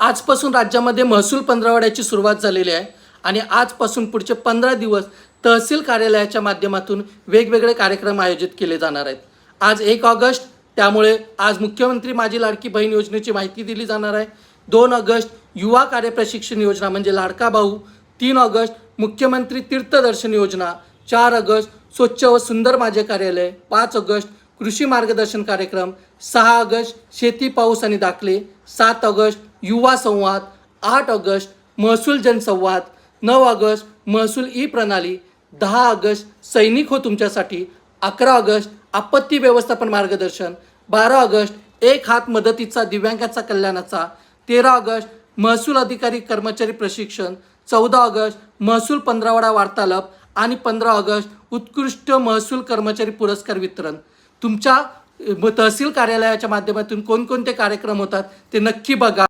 आजपासून राज्यामध्ये महसूल पंधरवड्याची सुरुवात झालेली आहे आणि आजपासून पुढचे पंधरा दिवस तहसील कार्यालयाच्या माध्यमातून वेगवेगळे कार्यक्रम आयोजित केले जाणार आहेत. आज एक ऑगस्ट त्यामुळे आज मुख्यमंत्री माझी लाडकी बहीण योजनेची माहिती दिली जाणार आहे. दोन ऑगस्ट युवा कार्यप्रशिक्षण योजना म्हणजे लाडका भाऊ. तीन ऑगस्ट मुख्यमंत्री तीर्थदर्शन योजना. चार ऑगस्ट स्वच्छ व सुंदर माझे कार्यालय. पाच ऑगस्ट कृषी मार्गदर्शन कार्यक्रम. सहा ऑगस्ट शेती पाऊस आणि दाखले. सात ऑगस्ट युवा संवाद आठ ऑगस्ट महसूल जनसंवाद नऊ ऑगस्ट महसूल ई प्रणाली दहा ऑगस्ट सैनिक हो तुमच्यासाठी अकरा ऑगस्ट आपत्ती व्यवस्थापन मार्गदर्शन बारा ऑगस्ट एक हात मदतीचा दिव्यांगाचा कल्याणाचा तेरा ऑगस्ट महसूल अधिकारी कर्मचारी प्रशिक्षण चौदा ऑगस्ट महसूल पंधरावडा वार्तालाप आणि पंधरा ऑगस्ट उत्कृष्ट महसूल कर्मचारी पुरस्कार वितरण. तुमच्या तहसील कार्यालयाच्या माध्यमातून कोणकोणते कार्यक्रम होतात ते नक्की बघा.